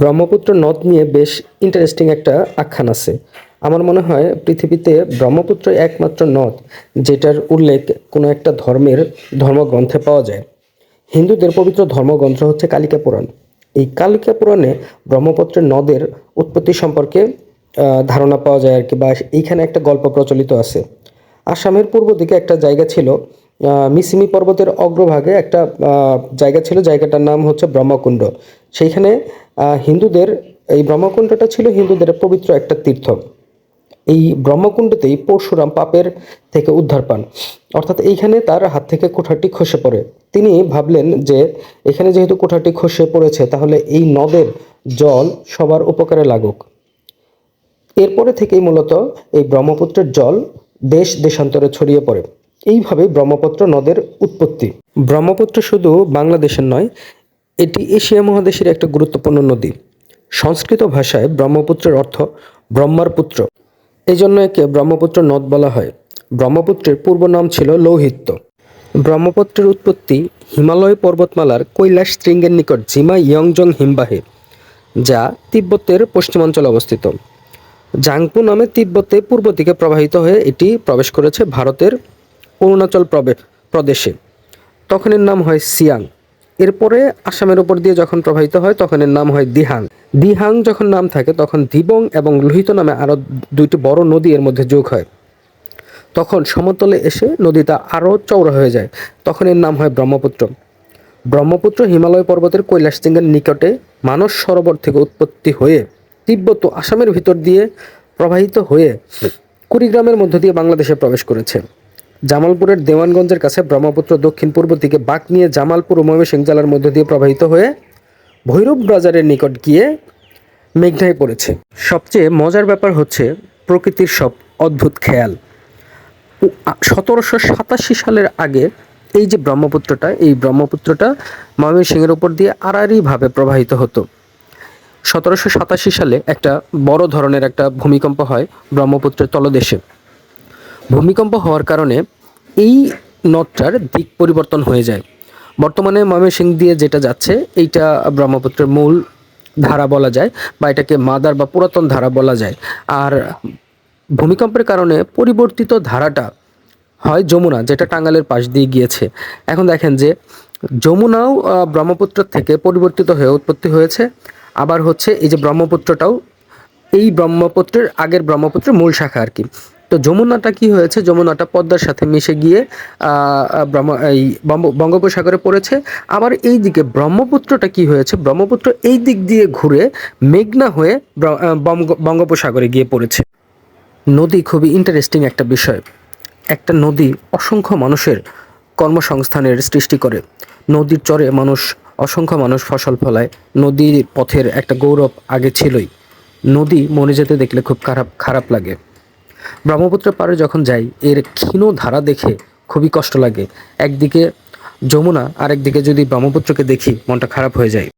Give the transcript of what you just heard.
ব্রহ্মপুত্র নদ নিয়ে বেশ ইন্টারেস্টিং একটা আখ্যান আছে। আমার মনে হয় পৃথিবীতে ব্রহ্মপুত্র একমাত্র নদ, যেটার উল্লেখ কোনো একটা ধর্মের ধর্মগ্রন্থে পাওয়া যায়। হিন্দুদের পবিত্র ধর্মগ্রন্থ হচ্ছে কালিকা পুরাণ। এই কালিকা পুরাণে ব্রহ্মপুত্রের নদের উৎপত্তি সম্পর্কে ধারণা পাওয়া যায় আর কি, বা এইখানে একটা গল্প প্রচলিত আছে। আসামের পূর্ব দিকে একটা জায়গা ছিল মিসিমি পর্বতের অগ্রভাগে একটা জায়গা ছিল, জায়গাটার নাম হচ্ছে ব্রহ্মকুণ্ড। সেইখানে হিন্দুদের, এই ব্রহ্মকুণ্ডটা ছিল হিন্দুদের পবিত্র একটা তীর্থ। এই ব্রহ্মকুণ্ডতেই পরশুরাম পাপের থেকে উদ্ধার পান। অর্থাৎ এইখানে তার হাত থেকে কোঠাটি খসে পড়ে। তিনি ভাবলেন যে, এখানে যেহেতু কোঠাটি খসে পড়েছে, তাহলে এই নদের জল সবার উপকারে লাগুক। এরপরে থেকেই মূলত এই ব্রহ্মপুত্রের জল দেশ দেশান্তরে ছড়িয়ে পড়ে। এইভাবে ব্রহ্মপুত্র নদের উৎপত্তি। ব্রহ্মপুত্র শুধু বাংলাদেশের নয় এটি এশিয়া মহাদেশের একটা গুরুত্বপূর্ণ নদী। সংস্কৃত ভাষায় ব্রহ্মপুত্রের অর্থ ব্রহ্মার পুত্র। এই জন্য একে ব্রহ্মপুত্র নদ বলা হয়। ব্রহ্মপুত্রের পূর্ব নাম ছিল লৌহিত্য। ব্রহ্মপুত্রের উৎপত্তি হিমালয় পর্বতমালার কৈলাস শৃঙ্গের নিকট জিমা ইয়ংজং হিমবাহে, যা তিব্বতের পশ্চিমাঞ্চলে অবস্থিত। জাংপু নামে তিব্বতে পূর্ব দিকে প্রবাহিত হয়ে এটি প্রবেশ করেছে ভারতের অরুণাচল প্রদেশে। তখন এর নাম হয় সিয়াং। এরপরে আসামের উপর দিয়ে যখন প্রবাহিত হয়, তখন এর নাম হয় দিহাং। দিহাং যখন নাম থাকে, তখন দিবং এবং লোহিত নামে আরও দুইটি বড় নদী এর মধ্যে যোগ হয়। তখন সমতলে এসে নদীটা আরও চওড়া হয়ে যায়। তখন এর নাম হয় ব্রহ্মপুত্র। ব্রহ্মপুত্র হিমালয় পর্বতের কৈলাসলিঙ্গের নিকটে মানস সরোবর থেকে উৎপত্তি হয়ে তিব্বত আসামের ভিতর দিয়ে প্রবাহিত হয়ে কুড়িগ্রামের মধ্য দিয়ে বাংলাদেশে প্রবেশ করেছে। জামালপুরের দেওয়ানগঞ্জের কাছে ব্রহ্মপুত্র দক্ষিণ পূর্ব দিকে বাঁক নিয়ে জামালপুর ও ময়মনসিংহ জেলার মধ্য দিয়ে প্রবাহিত হয়ে ভৈরব বাজারের নিকট গিয়ে মেঘনায় পড়েছে। সবচেয়ে মজার ব্যাপার হচ্ছে প্রকৃতির সব অদ্ভুত খেয়াল। সতেরোশো সাতাশি সালের আগে এই যে ব্রহ্মপুত্রটা, এই ব্রহ্মপুত্রটা ময়মনসিংহের উপর দিয়ে আড়াআড়িভাবে প্রবাহিত হতো। সতেরোশো সাতাশি সালে একটা বড় ধরনের একটা ভূমিকম্প হয় ব্রহ্মপুত্রের তলদেশে। ভূমিকম্প হওয়ার কারণে এই নদটার দিক পরিবর্তন হয়ে যায়। বর্তমানে ময়মনসিংহ দিয়ে যেটা যাচ্ছে, এইটা ব্রহ্মপুত্রের মূল ধারা বলা যায় বা এটাকে মাদার বা পুরাতন ধারা বলা যায়। আর ভূমিকম্পের কারণে পরিবর্তিত ধারাটা হয় যমুনা, যেটা টাঙ্গালের পাশ দিয়ে গিয়েছে। এখন দেখেন যে যমুনাও ব্রহ্মপুত্র থেকে পরিবর্তিত হয়ে উৎপত্তি হয়েছে। আবার হচ্ছে এই যে ব্রহ্মপুত্রটাও এই ব্রহ্মপুত্রের আগের ব্রহ্মপুত্রের মূল শাখা আর কি। তো যমুনাটা কি হয়েছে? যমুনাটা পদ্মার সাথে মিশে গিয়ে এই বঙ্গোপসাগরে পড়েছে। আবার এই দিকে ব্রহ্মপুত্রটা কি হয়েছে? ব্রহ্মপুত্র এই দিক দিয়ে ঘুরে মেঘনা হয়ে বঙ্গোপসাগরে গিয়ে পড়েছে। নদী খুবই ইন্টারেস্টিং একটা বিষয়। একটা নদী অসংখ্য মানুষের কর্মসংস্থানের সৃষ্টি করে। নদীর চরে মানুষ, অসংখ্য মানুষ ফসল ফলায়। নদীর পথের একটা গৌরব আগে ছিলই। নদী মরে যেতে দেখলে খুব খারাপ খারাপ লাগে। ব্রহ্মপুত্র পাড়ে যখন যাই, এর ক্ষীণ ধারা দেখে খুবই কষ্ট লাগে। একদিকে যমুনা, আরেকদিকে যদি ব্রহ্মপুত্রকে দেখি, মনটা খারাপ হয়ে যায়।